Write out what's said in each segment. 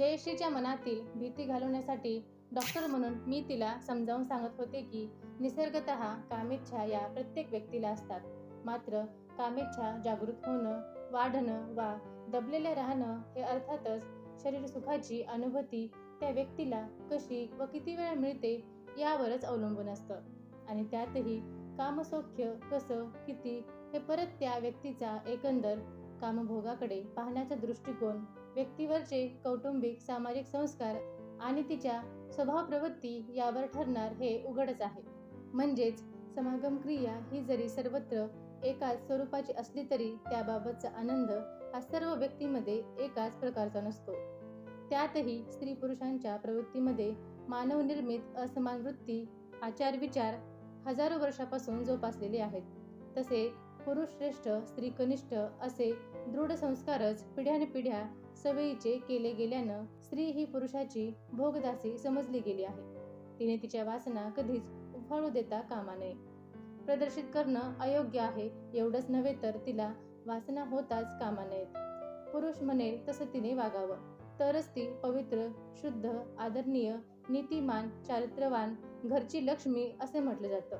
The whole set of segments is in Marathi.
जयश्रीच्या मनातील भीती घालवण्यासाठी डॉक्टर म्हणून मी तिला समजावून सांगत होते की निसर्गत कामेच्छा या प्रत्येक व्यक्तीला असतात. मात्र कामेच्छा जागृत होणं वाढणं वा दबलेले राहणं हे अर्थातच शरीर सुखाची अनुभूती त्या व्यक्तीला कशी व किती वेळा मिळते यावरच अवलंबून असतं. आणि त्यातही कामसौख्य कसं किती हे परत त्या व्यक्तीचा एकंदर कामभोगाकडे पाहण्याचा दृष्टिकोन व्यक्तीवरचे कौटुंबिक सामाजिक संस्कार आणि तिच्या स्वभाव प्रवृत्ती यावर ठरणार हे उघडच आहे. म्हणजेच समागम क्रिया ही जरी सर्वत्र एकाच स्वरूपाची असली तरी त्याबाबतचा आनंद हा सर्व व्यक्तीमध्ये एकाच प्रकारचा नसतो. त्यातही स्त्री पुरुषांच्या प्रवृत्तीमध्ये मानवनिर्मित असमान वृत्ती आचार विचार हजारो वर्षापासून जोपासलेले आहेत. तसे पुरुष श्रेष्ठ स्त्री कनिष्ठ असे दृढ संस्कारच पिढ्यानपिढ्या सवयीचे केले गेल्यानं स्त्री ही पुरुषाची भोगदासी समजली गेली आहे. तिने तिच्या वासना कधीच उफाळू देता कामा नये. प्रदर्शित करणं अयोग्य आहे एवढंच नव्हे तर तिला वासना होताच कामा नयेत. पुरुष म्हणेल तसं तिने वागावं. तरच ती पवित्र शुद्ध आदरणीय नीतिमान चारित्र्यवान घरची लक्ष्मी असे म्हटलं जातं.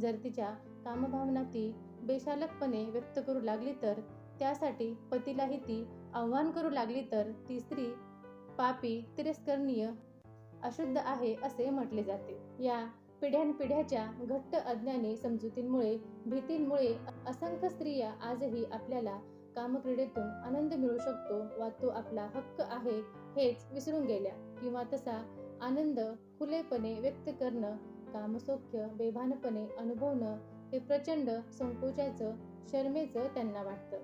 जर तिच्या कामभावना ती बेशालकपणे व्यक्त करू लागली तर त्यासाठी पतीलाही ती आव्हान करू लागली तर ती स्त्री पापी तिरस्करणीय अशुद्ध आहे असे म्हटले जाते. या पिढ्यानपिढ्याच्या घट्ट अज्ञानी समजुतींमुळे भीतींमुळे असंख्य स्त्रिया आजही आपल्याला कामक्रीडेतून आनंद मिळू शकतो वा तो आपला हक्क आहे हेच विसरून गेल्या किंवा तसा आनंद खुलेपणे व्यक्त करणं कामसौख्य बेभानपणे अनुभवणं हे प्रचंड संकोचाचं शर्मेचं त्यांना वाटतं.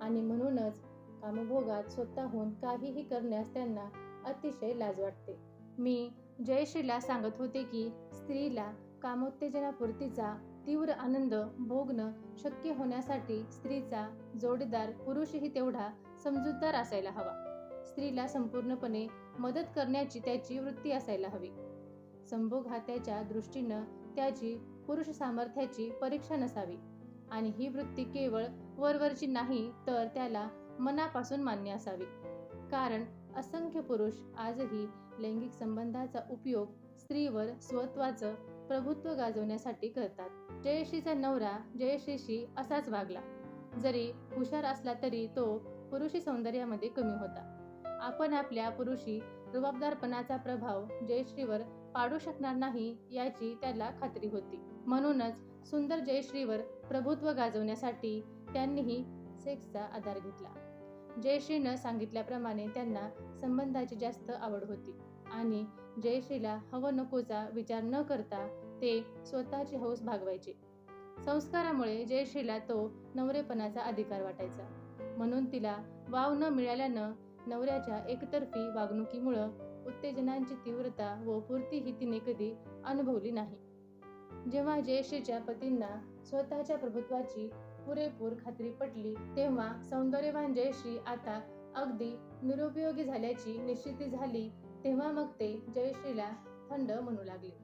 आणि म्हणूनच कामभोगात स्वतःहून काहीही करण्यास त्यांना अतिशय लाज वाटते. मी जयश्रीला सांगत होते की स्त्रीला कामोत्तेजनापूर्तीचा तीव्र आनंद भोगणं शक्य होण्यासाठी स्त्रीचा जोडीदार पुरुषही तेवढा समजूतदार असायला हवा. स्त्रीला संपूर्णपणे मदत करण्याची त्याची वृत्ती असायला हवी. संभोग हा त्याच्या दृष्टीनं त्याची पुरुष सामर्थ्याची परीक्षा नसावी. आणि ही वृत्ती केवळ वरवरची नाही तर त्याला मनापासून मान्य असावी. कारण असंख्य पुरुष आजही लैंगिक संबंधाचा उपयोग स्त्रीवर स्वत्वाचं प्रभुत्व गाजवण्यासाठी करतात. जयश्रीचा नवरा जयश्रीशी असाच वागला. जरी हुशार असला तरी तो पुरुषी सौंदर्यामध्ये कमी होता. आपण आपल्या पुरुषी रुबाबदारपणाचा प्रभाव जयश्रीवर पाडू शकणार नाही याची त्याला खात्री होती. म्हणूनच सुंदर जयश्रीवर प्रभुत्व गाजवण्यासाठी त्यांनीही सेक्सचा आधार घेतला. जयश्रीनं सांगितल्याप्रमाणे त्यांना संबंधाची जास्त आवड होती आणि जयश्रीला हवं नकोचा विचार न करता ते स्वतःची हौस भागवायचे. संस्कारामुळे जयश्रीला तो नवरेपणाचा अधिकार वाटायचा. म्हणून तिला वाव न मिळाल्यानं नवऱ्याच्या एकतर्फी वागणुकीमुळं उत्तेजनांची तीव्रता व पूर्ती ही तिने कधी अनुभवली नाही. जेव्हा जयश्रीच्या पतींना स्वतःच्या प्रभुत्वाची पुरेपूर खात्री पटली तेव्हा सौंदर्यवान जयश्री आता अगदी निरुपयोगी झाल्याची निश्चिती झाली तेव्हा मग ते जयश्रीला थंड म्हणू लागले.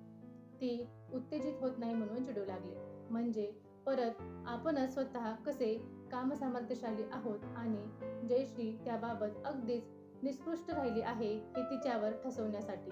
ती उत्तेजित होत नाही म्हणून चिडू लागले. म्हणजे परत आपणच स्वतः कसे कामसामर्थ्यशाली आहोत आणि जयश्री त्याबाबत अगदीच निष्कृष्ट राहिली आहे हे तिच्यावर ठसवण्यासाठी.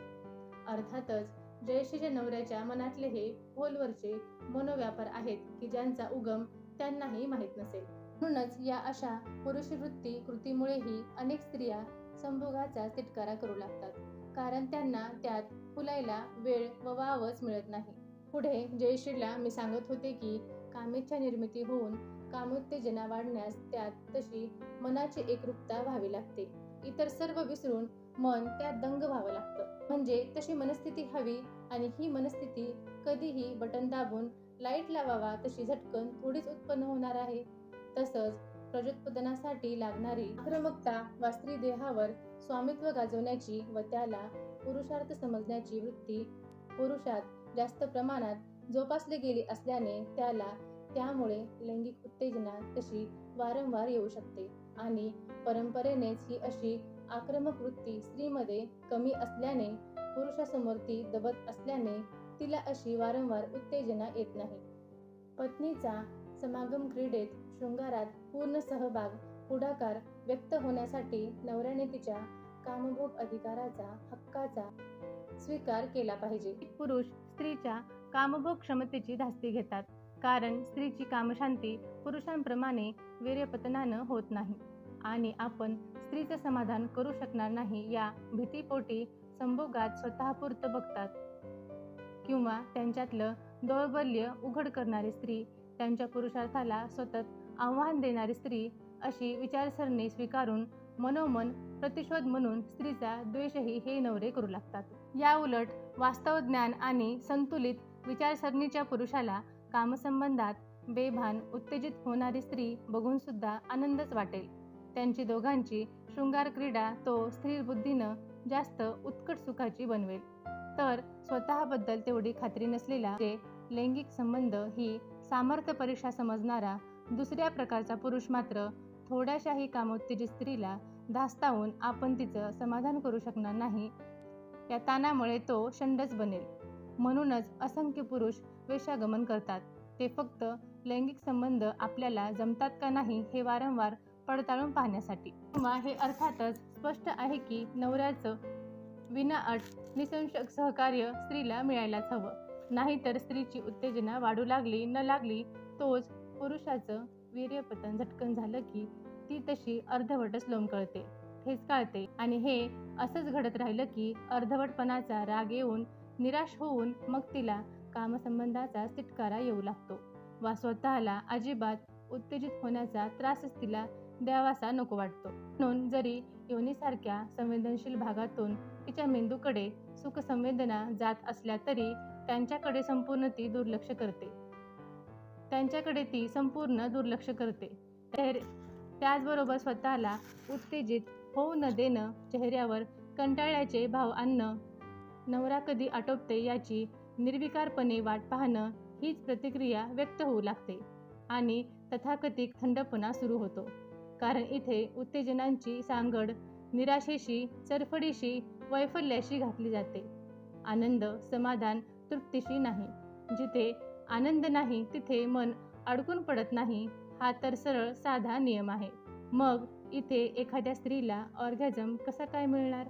अर्थातच जयश्रीच्या नवऱ्याच्या मनातले हे खोलवरचे मनोव्यापार आहेत की ज्यांचा उगम त्यांनाही माहीत नसेल. म्हणूनच या अशा पुरुषवृत्ती कृतीमुळेही अनेक स्त्रिया संभोगाचा तिटकारा करू लागतात. कारण त्यांना त्यात फुलायला वेळ व वावच मिळत नाही. पुढे जयश्रीला मी सांगत होते की कामेच्छा निर्मिती होऊन कामोत्तेजना वाढण्यास त्यात तशी मनाची एकरूपता व्हावी लागते. इतर सर्व विसरून मन त्यात दंग व्हावं लागतं. म्हणजे तशी मनस्थिती हवी आणि ही मनस्थिती कधीही बटन दाबून लाइट लावावा तशी झटकन थोडीच उत्पन्न होणार आहे. तसंच प्रजोत्पादनासाठी लागणारी आक्रमकता वा स्त्री देहावर स्वामित्व गाजवण्याची व त्याला पुरुषार्थ समजण्याची वृत्ती पुरुषात जास्त प्रमाणात जोपासली गेली असल्याने त्याला त्यामुळे लैंगिक उत्तेजना तशी वारंवार येऊ शकते. आणि परंपरेनेच ही अशी आक्रमक वृत्ती स्त्रीमध्ये कमी असल्याने पुरुषासमोर ती दबत असल्याने तिला अशी वारंवार उत्तेजना येत नाही. पत्नीचा समागम क्रीडेत शृंगारात पूर्ण सहभाग पुढाकार व्यक्त होण्यासाठी नवऱ्याने तिच्या कामभोग अधिकाराचा हक्काचा स्वीकार केला पाहिजे. पुरुष स्त्रीच्या कामभोग क्षमतेची धास्ती घेतात. कारण स्त्रीची कामशांती पुरुषांप्रमाणे वीर्यपतनानं होत नाही आणि आपण स्त्रीचं समाधान करू शकणार नाही या भीतीपोटी संभोगात स्वतःपुरतं बघतात. किंवा त्यांच्यातलं दौर्बल्य उघड करणारी स्त्री त्यांच्या पुरुषार्थाला सतत आव्हान देणारी स्त्री अशी विचारसरणी स्वीकारून मनोमन प्रतिशोध म्हणून स्त्रीचा द्वेषही हे नवरे करू लागतात. या उलट वास्तव ज्ञान आणि संतुलित विचारसरणीच्या पुरुषाला कामसंबंधात बेभान उत्तेजित होणारी स्त्री बघून सुद्धा आनंदच वाटेल. त्यांची दोघांची शृंगार क्रीडा तो स्थिर बुद्धीनं जास्त उत्कट सुखाची बनवेल. तर स्वतःबद्दल तेवढी खात्री नसलेला जे लैंगिक संबंध ही सामर्थ्य परीक्षा समजणारा दुसऱ्या प्रकारचा पुरुष मात्र थोड्याशाही कामोत्तेजित स्त्रीला धास्तावून आपण तिचं समाधान करू शकणार नाही. या ताणामुळे तो शंडच बनेल. म्हणूनच असंख्य पुरुष वेशागमन करतात. ते फक्त लैंगिक संबंध आपल्याला जमतात का नाही हे वारंवार पडताळून पाहण्यासाठी. किंवा हे अर्थातच स्पष्ट आहे की नवऱ्याचं विनाअट निसंशक सहकार्य स्त्रीला मिळायलाच हवं. नाहीतर स्त्रीची उत्तेजना वाढू लागली न लागली तोच पुरुषाचं वीर्यपतन झटकन झालं की ती तशी अर्धवटच लोंबकळते ठेचकाळते. आणि हे असंच घडत राहिलं की अर्धवटपणाचा राग येऊन निराश होऊन मग तिला कामसंबंधाचा तिटकारा येऊ लागतो. वा स्वतःला अजिबात उत्तेजित होण्याचा त्रासच तिला द्यावासा नको वाटतो. म्हणून जरी योनीसारख्या संवेदनशील भागातून तिच्या मेंदूकडे सुखसंवेदना जात असल्या तरी त्यांच्याकडे संपूर्ण ती दुर्लक्ष करते. त्यांच्याकडे ती संपूर्ण दुर्लक्ष करते. त्याचबरोबर स्वतःला उत्तेजित होऊ न देणं चेहऱ्यावर कंटाळ्याचे भाव आणणं नवरा कधी आटोपते याची निर्विकारपणे वाट पाहणं हीच प्रतिक्रिया व्यक्त होऊ लागते आणि तथाकथित थंडपणा सुरू होतो. कारण इथे उत्तेजनांची सांगड निराशेशी चरफडीशी वैफल्याशी घातली जाते. आनंद समाधान तृप्तीशी नाही. जिथे आनंद नाही तिथे मन अडकून पडत नाही हा तर सरळ साधा नियम आहे. मग इथे एखाद्या स्त्रीला ऑर्गॅझम कसा काय मिळणार?